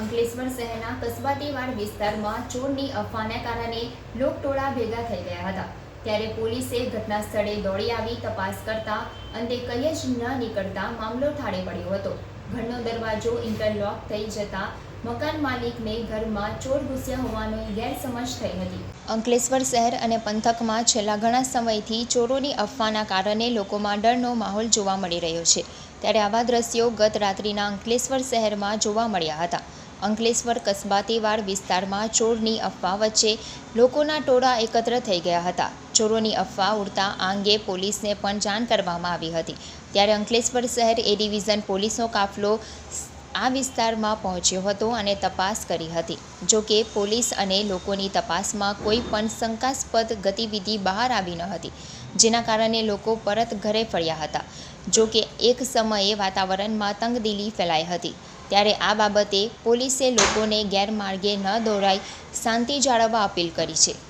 અંકલેશ્વર શહેરના કસબાતીવાડ વિસ્તારમાં ચોરની અફવાના કારણે લોકટોળા ભેગા થઈ ગયા હતા. ત્યારે પોલીસે ઘટના સ્થળે દોડી આવી તપાસ કરતા અંતે કંઈ જ ન નીકળતા મામલો ઠારે પડ્યો હતો. ઘરનો દરવાજો ઇન્ટરલોક થઈ જતા મકાન માલિકને ઘરમાં ચોર ઘૂસ્યા હોવાની ગેરસમજ થઈ હતી. અંકલેશ્વર શહેર અને પંથકમાં છેલ્લા ઘણા સમયથી ચોરોની અફવાના કારણે લોકોમાં ડરનો માહોલ જોવા મળી રહ્યો છે. ત્યારે આવા દ્રશ્યો ગત રાત્રિના અંકલેશ્વર શહેરમાં જોવા મળ્યા હતા. અંકલેશ્વર કસબાતીવાડ વિસ્તારમાં ચોરની અફવા વચ્ચે લોકોના ટોળા એકત્ર થઈ ગયા હતા. ચોરોની અફવા ઉડતા આ અંગે પોલીસને પણ જાણ કરવામાં આવી હતી. ત્યારે અંકલેશ્વર શહેર એ ડિવિઝન પોલીસનો કાફલો આ વિસ્તારમાં પહોંચ્યો હતો અને તપાસ કરી હતી. જો કે પોલીસ અને લોકોની તપાસમાં કોઈ પણ શંકાસ્પદ ગતિવિધિ બહાર આવી ન હતી, જેના કારણે લોકો પરત ઘરે ફર્યા હતા. જો કે એક સમયે વાતાવરણમાં તંગદિલી ફેલાઈ હતી. ત્યારે આ બાબતે પોલીસે લોકોને ગેરમાર્ગે ન દોરાઈ શાંતિ જાળવવા અપીલ કરી છે.